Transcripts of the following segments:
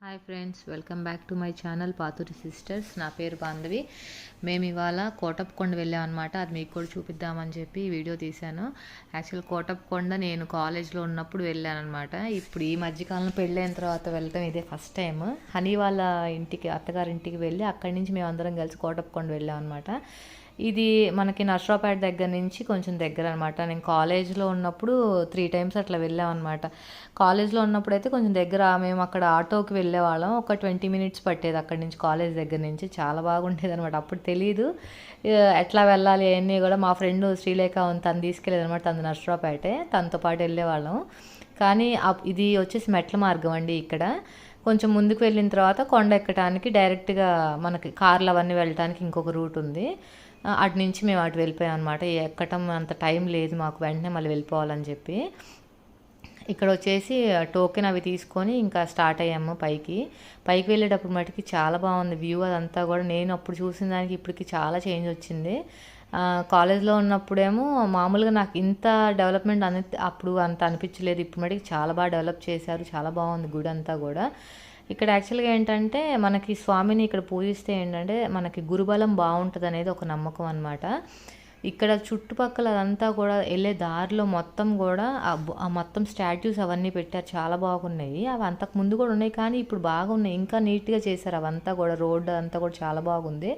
Hi friends welcome back to my channel Paturi sisters నా పేరు బాంధవి. మేము ఇవాళ కోటప్పకొండ వెళ్ళామన్నమాట అది మీకు కూడా చూపిద్దామని చెప్పి వీడియో తీశాను. యాక్చువల్ కోటప్పకొండ నేను కాలేజ్లో ఉన్నప్పుడు వెళ్ళానమాట ఇప్పుడు ఈ మధ్యకాలంలో పెళ్ళైన తర్వాత వెళ్ళటం ఇదే ఫస్ట్ టైం హనీ వాళ్ళ ఇంటికి అత్తగారింటికి వెళ్ళి అక్కడి నుంచి మేము అందరం కలిసి కోటప్పకొండ వెళ్ళాం అనమాట ఇది మనకి నర్సరావుపేట దగ్గర నుంచి కొంచెం దగ్గర అనమాట నేను కాలేజ్లో ఉన్నప్పుడు త్రీ టైమ్స్ అట్లా వెళ్ళాం అనమాట కాలేజ్లో ఉన్నప్పుడు అయితే కొంచెం దగ్గర మేము అక్కడ ఆటోకి వెళ్ళేవాళ్ళం. ఒక ట్వంటీ మినిట్స్ పట్టేది అక్కడి నుంచి కాలేజ్ దగ్గర నుంచి. చాలా బాగుండేది అనమాట అప్పుడు తెలియదు ఎట్లా వెళ్ళాలి అవన్నీ కూడా మా ఫ్రెండ్ శ్రీలేఖ ఉంది తను తీసుకెళ్ళేది అనమాట తను నర్సరావుపేటే. తనతో పాటు వెళ్ళేవాళ్ళం. కానీ అప్- ఇది వచ్చేసి మెట్ల మార్గం అండి ఇక్కడ. కొంచెం ముందుకు వెళ్ళిన తర్వాత కొండ ఎక్కడానికి డైరెక్ట్గా మనకి కార్లు అవన్నీ వెళ్ళడానికి ఇంకొక రూట్ ఉంది. అటు నుంచి మేము అటు వెళ్ళిపోయాం అనమాట ఎక్కటం అంత టైం లేదు మాకు వెంటనే మళ్ళీ వెళ్ళిపోవాలని చెప్పి. ఇక్కడ వచ్చేసి టోకెన్ అవి తీసుకొని ఇంకా స్టార్ట్ అయ్యాము పైకి. పైకి వెళ్ళేటప్పుడు మటుకి చాలా బాగుంది వ్యూ అదంతా కూడా. నేను అప్పుడు చూసిన దానికి ఇప్పటికి చాలా చేంజ్ వచ్చింది. కాలేజ్లో ఉన్నప్పుడేమో మామూలుగా నాకు ఇంత డెవలప్మెంట్ అని అప్పుడు అంత అనిపించలేదు. ఇప్పుడు మటుకి చాలా బాగా డెవలప్ చేశారు. చాలా బాగుంది గుడి అంతా కూడా. ఇక్కడ యాక్చువల్గా ఏంటంటే మనకి స్వామిని ఇక్కడ పూజిస్తే ఏంటంటే మనకి గురుబలం బాగుంటుంది అనేది ఒక నమ్మకం అనమాట ఇక్కడ చుట్టుపక్కల అదంతా కూడా వెళ్ళే దారిలో మొత్తం కూడా ఆ మొత్తం స్టాట్యూస్ అవన్నీ పెట్టారు. చాలా బాగున్నాయి. అవి అంతకు ముందు కూడా ఉన్నాయి కానీ ఇప్పుడు బాగున్నాయి. ఇంకా నీట్గా చేశారు. అవంతా కూడా రోడ్డు అంతా కూడా చాలా బాగుంది.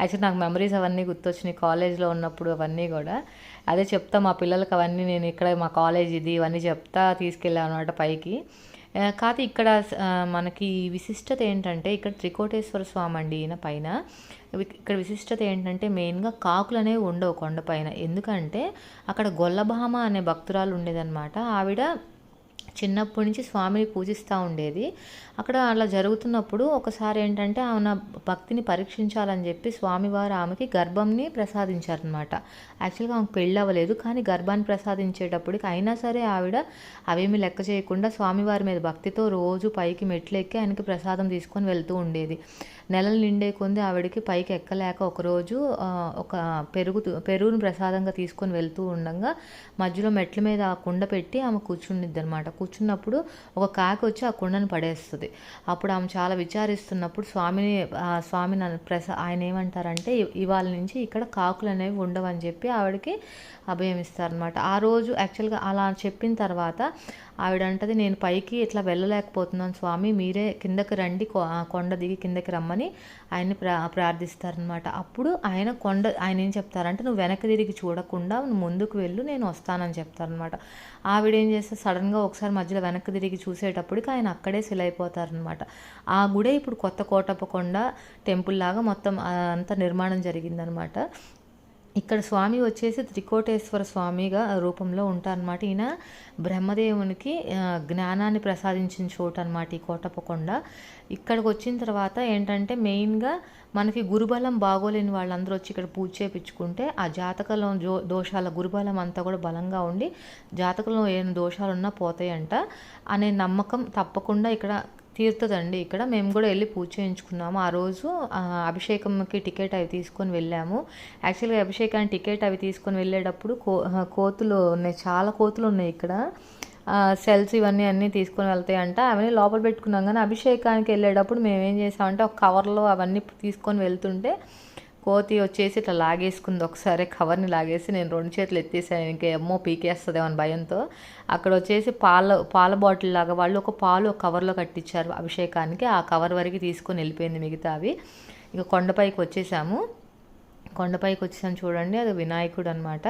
యాక్చువల్ నాకు మెమరీస్ అవన్నీ గుర్తొచ్చినాయి. కాలేజ్లో ఉన్నప్పుడు అవన్నీ కూడా. అదే చెప్తా మా పిల్లలకి అవన్నీ నేను ఇక్కడ మా కాలేజ్ ఇది ఇవన్నీ చెప్తా తీసుకెళ్ళాను అనమాట పైకి. కాకపోతే ఇక్కడ మనకి విశిష్టత ఏంటంటే ఇక్కడ త్రికోటేశ్వర స్వామి అండి ఈయన పైన. ఇక్కడ విశిష్టత ఏంటంటే మెయిన్గా కాకులు అనేవి ఉండవు కొండపైన ఎందుకంటే అక్కడ గొల్లభామ అనే భక్తురాలు ఉండేదన్నమాట. ఆవిడ చిన్నప్పటి నుంచి స్వామిని పూజిస్తూ ఉండేది. అక్కడ అలా జరుగుతున్నప్పుడు ఒకసారి ఏంటంటే ఆమె భక్తిని పరీక్షించాలని చెప్పి స్వామివారు ఆమెకి గర్భంని ప్రసాదించారనమాట యాక్చువల్గా ఆమెకు పెళ్ళి అవ్వలేదు కానీ గర్భాన్ని ప్రసాదించేటప్పటికి అయినా సరే ఆవిడ అవేమి లెక్క చేయకుండా స్వామివారి మీద భక్తితో రోజు పైకి మెట్లు ఎక్కి ఆయనకి ప్రసాదం తీసుకొని వెళ్తూ ఉండేది. నెలలు నిండే కొంది ఆవిడకి పైకి ఎక్కలేక ఒకరోజు ఒక పెరుగు పెరుగును ప్రసాదంగా తీసుకొని వెళ్తూ ఉండగా మధ్యలో మెట్ల మీద ఆ కుండ పెట్టి ఆమె కూర్చుండిద్ది అనమాట కూర్చున్నప్పుడు ఒక కాకి వచ్చి ఆ కుండను పడేస్తుంది. అప్పుడు ఆమె చాలా విచారిస్తున్నప్పుడు స్వామిని స్వామి నన్ను ప్రసా ఆయన ఏమంటారంటే ఇవాళ నుంచి ఇక్కడ కాకులు అనేవి ఉండవని చెప్పి ఆవిడకి అభయం ఇస్తారనమాట ఆ రోజు యాక్చువల్గా అలా చెప్పిన తర్వాత ఆవిడంటది నేను పైకి ఇట్లా వెళ్ళలేకపోతున్నాను స్వామి మీరే కిందకి రండి కొ- కొండ దిగి కిందకి రమ్మని ఆయన్ని ప్రా ప్రార్థిస్తారనమాట అప్పుడు ఆయన కొండ ఆయన ఏం చెప్తారంటే నువ్వు వెనక్కి తిరిగి చూడకుండా నువ్వు ముందుకు వెళ్ళు నేను వస్తానని చెప్తారనమాట ఆవిడ ఏం చేస్తే సడన్గా ఒకసారి మధ్యలో వెనక్కి తిరిగి చూసేటప్పటికి ఆయన అక్కడే సిలైపోతారనమాట ఆ గుడే ఇప్పుడు కొత్త కోటప్పకొండ టెంపుల్ లాగా మొత్తం అంతా నిర్మాణం జరిగిందనమాట ఇక్కడ స్వామి వచ్చేసి త్రికోటేశ్వర స్వామిగా రూపంలో ఉంటారనమాట ఈయన బ్రహ్మదేవునికి జ్ఞానాన్ని ప్రసాదించిన చోటు అనమాట ఈ కోటప్పకొండ. ఇక్కడికి వచ్చిన తర్వాత ఏంటంటే మెయిన్గా మనకి గురుబలం బాగోలేని వాళ్ళందరూ వచ్చి ఇక్కడ పూజ చేయించుకుంటే ఆ జాతకంలో జో దోషాల గురుబలం అంతా కూడా బలంగా ఉండి జాతకంలో ఏమైనా దోషాలు ఉన్నా పోతాయంట అనే నమ్మకం తప్పకుండా ఇక్కడ తీరుతుందండి ఇక్కడ. మేము కూడా వెళ్ళి పూజ చేయించుకున్నాము. ఆ రోజు అభిషేకంకి టికెట్ అవి తీసుకొని వెళ్ళాము. యాక్చువల్గా అభిషేకానికి టికెట్ అవి తీసుకొని వెళ్ళేటప్పుడు కో కోతులు ఉన్నాయి. చాలా కోతులు ఉన్నాయి ఇక్కడ. సెల్స్ ఇవన్నీ అన్నీ తీసుకొని వెళ్తాయి అంట అవన్నీ లోపల పెట్టుకున్నాం కానీ అభిషేకానికి వెళ్ళేటప్పుడు మేము ఏం చేసామంటే ఒక కవర్లో అవన్నీ తీసుకొని వెళ్తుంటే కోతి వచ్చేసి ఇట్లా లాగేసుకుంది. ఒకసారి కవర్ని లాగేసి నేను రెండు చేతులు ఎత్తేసాను. ఇంకా ఎమ్మో పీకేస్తుందేమో అని భయంతో అక్కడ వచ్చేసి పాల పాల బాటిల్ లాగా వాళ్ళు ఒక పాలు ఒక కవర్లో కట్టించారు అభిషేకానికి. ఆ కవర్ వరకు తీసుకొని వెళ్ళిపోయింది మిగతా అవి ఇక కొండపైకి వచ్చేసాము. కొండపైకి వచ్చేసాం చూడండి. అది వినాయకుడు అనమాట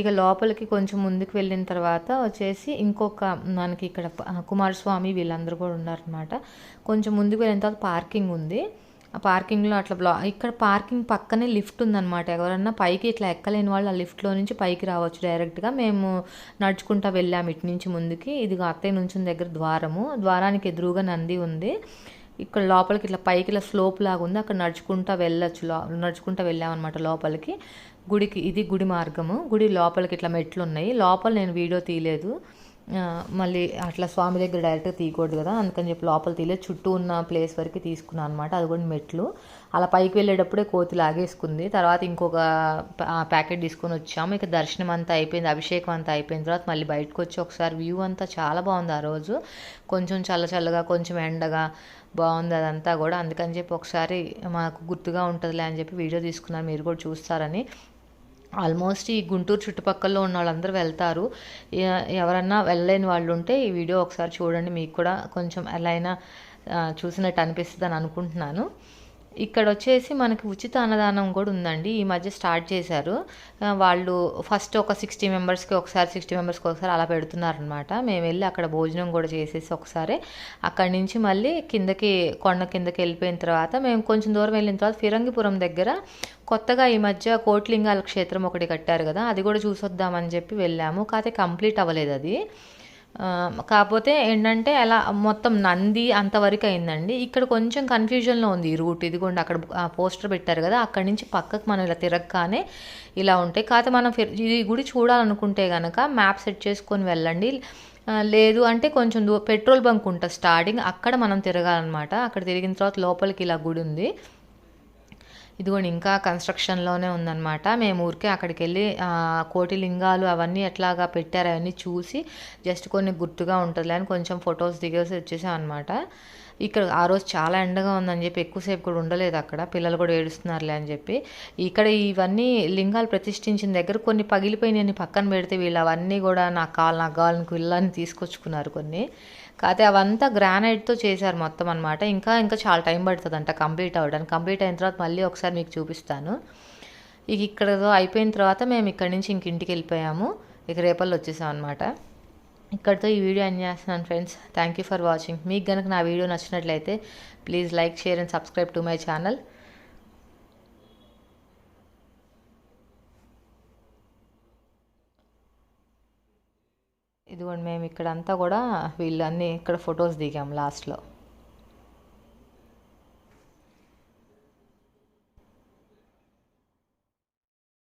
ఇక లోపలికి కొంచెం ముందుకు వెళ్ళిన తర్వాత వచ్చేసి ఇంకొక మనకి ఇక్కడ కుమారస్వామి వీళ్ళందరూ కూడా ఉన్నారనమాట కొంచెం ముందుకు వెళ్ళిన తర్వాత పార్కింగ్ ఉంది. ఆ పార్కింగ్లో అట్లా బ్లా ఇక్కడ పార్కింగ్ పక్కనే లిఫ్ట్ ఉందన్నమాట. ఎవరన్నా పైకి ఇట్లా ఎక్కలేని వాళ్ళు ఆ లిఫ్ట్లో నుంచి పైకి రావచ్చు డైరెక్ట్గా. మేము నడుచుకుంటా వెళ్ళాము ఇటు నుంచి ముందుకి. ఇదిగో అత్తయ్య నుంచి దగ్గర ద్వారము. ద్వారానికి ఎదురుగా నంది ఉంది. ఇక్కడ లోపలికి ఇట్లా పైకి ఇలా స్లోప్ లాగా ఉంది. అక్కడ నడుచుకుంటా వెళ్ళచ్చు లో నడుచుకుంటా వెళ్ళామన్నమాట లోపలికి. గుడికి ఇది గుడి మార్గము. గుడి లోపలికి ఇట్లా మెట్లు ఉన్నాయి. లోపల నేను వీడియో తీయలేదు. మళ్ళీ అట్లా స్వామి దగ్గర డైరెక్ట్గా తీయకూడదు కదా అందుకని చెప్పి లోపల తీయలే చుట్టూ ఉన్న ప్లేస్ వరకు తీసుకున్నాను అనమాట అది కూడా మెట్లు. అలా పైకి వెళ్ళేటప్పుడే కోతి లాగేసుకుంది. తర్వాత ఇంకొక ప్యాకెట్ తీసుకొని వచ్చాము. ఇక దర్శనం అంతా అయిపోయింది అభిషేకం అంతా అయిపోయిన తర్వాత మళ్ళీ బయటకు వచ్చి ఒకసారి వ్యూ అంతా చాలా బాగుంది ఆ రోజు. కొంచెం చల్ల చల్లగా కొంచెం ఎండగా బాగుంది అదంతా కూడా. అందుకని చెప్పి ఒకసారి మాకు గుర్తుగా ఉంటుందిలే అని చెప్పి వీడియో తీసుకున్నాను మీరు కూడా చూస్తారని. ఆల్మోస్ట్ ఈ గుంటూరు చుట్టుపక్కల ఉన్న వాళ్ళందరూ వెళ్తారు. ఎవరన్నా వెళ్ళలేని వాళ్ళు ఉంటే ఈ వీడియో ఒకసారి చూడండి మీకు కూడా కొంచెం ఎలా అయినా చూసినట్టు అనిపిస్తుంది అని అనుకుంటున్నాను. ఇక్కడ వచ్చేసి మనకి ఉచిత అన్నదానం కూడా ఉందండి. ఈ మధ్య స్టార్ట్ చేశారు. వాళ్ళు ఫస్ట్ ఒక సిక్స్టీ మెంబర్స్కి ఒకసారి సిక్స్టీ మెంబర్స్కి ఒకసారి అలా పెడుతున్నారనమాట మేము వెళ్ళి అక్కడ భోజనం కూడా చేసేసి ఒకసారి అక్కడి నుంచి మళ్ళీ కిందకి కొండ కిందకి వెళ్ళిపోయిన తర్వాత మేము కొంచెం దూరం వెళ్ళిన తర్వాత ఫిరంగిపురం దగ్గర కొత్తగా ఈ మధ్య కోట్లింగాల క్షేత్రం ఒకటి కట్టారు కదా అది కూడా చూసొద్దామని చెప్పి వెళ్ళాము. కాకపోతే కంప్లీట్ అవ్వలేదు అది. కాకపోతే ఏంటంటే అలా మొత్తం నంది అంతవరకు అయిందండి. ఇక్కడ కొంచెం కన్ఫ్యూజన్లో ఉంది ఈ రూట్ ఇదిగోండి అక్కడ పోస్టర్ పెట్టారు కదా అక్కడి నుంచి పక్కకు మనం ఇలా తిరగగానే ఇలా ఉంటాయి. కాకపోతే మనం ఇది గుడి చూడాలనుకుంటే కనుక మ్యాప్ సెట్ చేసుకొని వెళ్ళండి. లేదు అంటే కొంచెం దూ పెట్రోల్ బంక్ ఉంటుంది స్టార్టింగ్ అక్కడ మనం తిరగాలన్నమాట. అక్కడ తిరిగిన తర్వాత లోపలికి ఇలా గుడి ఉంది. ఇదిగోండి ఇంకా కన్స్ట్రక్షన్లోనే ఉందన్నమాట. మేము ఊరికే అక్కడికి వెళ్ళి కోటి లింగాలు అవన్నీ ఎట్లాగా పెట్టారు అవన్నీ చూసి జస్ట్ కొన్ని గుర్తుగా ఉంటుందిలే అని కొంచెం ఫొటోస్ దిగేసి వచ్చేసాం అనమాట ఇక్కడ ఆ రోజు చాలా ఎండగా ఉందని చెప్పి ఎక్కువసేపు కూడా ఉండలేదు అక్కడ. పిల్లలు కూడా ఏడుస్తున్నారులే అని చెప్పి. ఇక్కడ ఇవన్నీ లింగాలు ప్రతిష్ఠించిన దగ్గర కొన్ని పగిలిపోయినాయని పక్కన పెడితే వీళ్ళు అవన్నీ కూడా నా కాలు నా కావాలని ఇళ్ళని తీసుకొచ్చుకున్నారు కొన్ని. కాకపోతే అవంతా గ్రానైట్తో చేశారు మొత్తం అనమాట ఇంకా ఇంకా చాలా టైం పడుతుందంట కంప్లీట్ అవ్వడానికి. కంప్లీట్ అయిన తర్వాత మళ్ళీ ఒకసారి మీకు చూపిస్తాను. ఇక ఇక్కడ అయిపోయిన తర్వాత మేము ఇక్కడి నుంచి ఇంక ఇంటికి వెళ్ళిపోయాము. ఇక రేపల్లో వచ్చేసాం అనమాట ఇక్కడితో ఈ వీడియో ఎండ్ చేస్తున్నాను friends thank you for watching మీకు కనుక నా వీడియో నచ్చినట్లయితే please like share and subscribe to my channel ఇదిగోండి మేము ఇక్కడంతా కూడా వీళ్ళన్నీ ఇక్కడ ఫొటోస్ దిగాం లాస్ట్లో